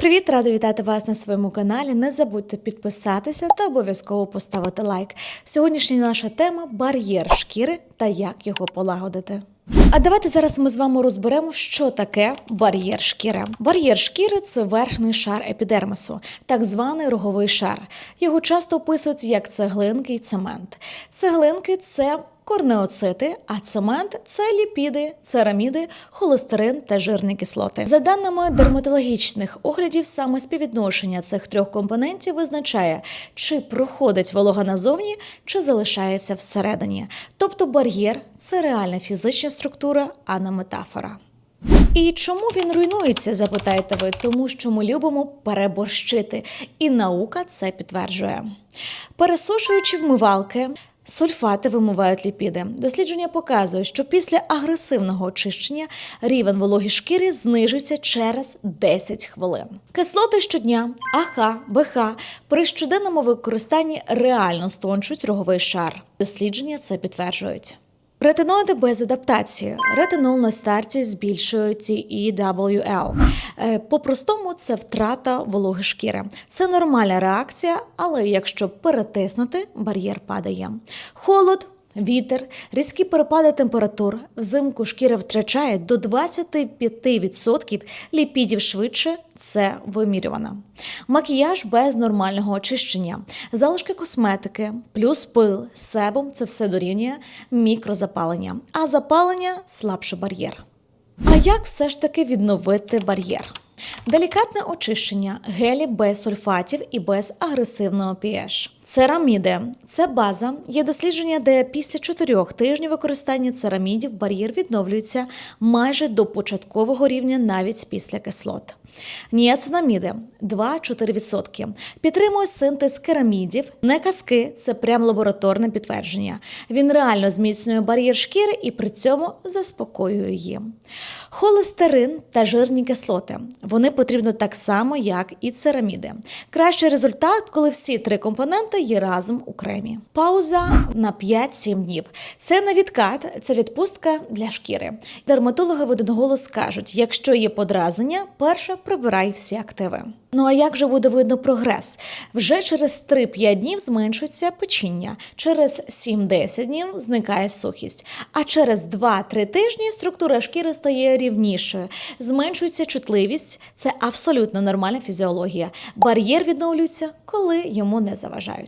Привіт, рада вітати вас на своєму каналі. Не забудьте підписатися та обов'язково поставити лайк. Сьогоднішня наша тема бар'єр шкіри та як його полагодити. А давайте зараз ми з вами розберемо, що таке бар'єр шкіри. Бар'єр шкіри це верхній шар епідермису, так званий роговий шар. Його часто описують як цеглинки і цемент. Цеглинки це корнеоцити, а цемент це ліпіди, цераміди, холестерин та жирні кислоти. За даними дерматологічних оглядів, саме співвідношення цих трьох компонентів визначає, чи проходить волога назовні, чи залишається всередині. Тобто бар'єр це реальна фізична структура, а не метафора. І чому він руйнується, запитаєте ви? Тому що ми любимо переборщити, і наука це підтверджує. Пересушуючи вмивалки, Сульфати вимивають ліпіди. Дослідження показує, що після агресивного очищення рівень вологі шкіри знижується через 10 хвилин. Кислоти щодня, АХ, БХ при щоденному використанні реально стончують роговий шар. Дослідження це підтверджують. Ретиноїди без адаптації. Ретинол на старті збільшує TEWL. Е, По-простому це втрата вологи шкіри. Це нормальна реакція, але якщо перетиснути, бар'єр падає. Холод. Вітер, різкі перепади температур. Взимку шкіра втрачає до 25% ліпідів швидше. Це вимірювано. Макіяж без нормального очищення, залишки косметики, плюс пил, себум це все дорівнює мікрозапалення, а запалення слабший бар'єр. А як все ж таки відновити бар'єр? Делікатне очищення, гелі без сульфатів і без агресивного pH. Цераміди це база. Є дослідження, де після 4 тижнів використання церамідів бар'єр відновлюється майже до початкового рівня навіть після кислот. Ніацинаміди 2-4%. Підтримує синтез керамідів. Не казки це прям лабораторне підтвердження. Він реально зміцнює бар'єр шкіри і при цьому заспокоює її. Холестерин та жирні кислоти. Вони потрібні так само, як і цераміди. Кращий результат, коли всі три компоненти є разом у кремі. Пауза на 5-7 днів. Це не відкат, це відпустка для шкіри. Дерматологи в один голос кажуть: якщо є подразнення, перше прибирай всі активи. Ну а як же буде видно прогрес? Вже через 3-5 днів зменшується печіння, через 7-10 днів зникає сухість, а через 2-3 тижні структура шкіри стає рівнішою, зменшується чутливість. Це абсолютно нормальна фізіологія. Бар'єр відновлюється, коли йому не заважають.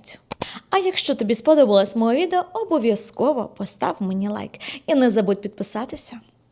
А якщо тобі сподобалось моє відео, обов'язково постав мені лайк і не забудь підписатися.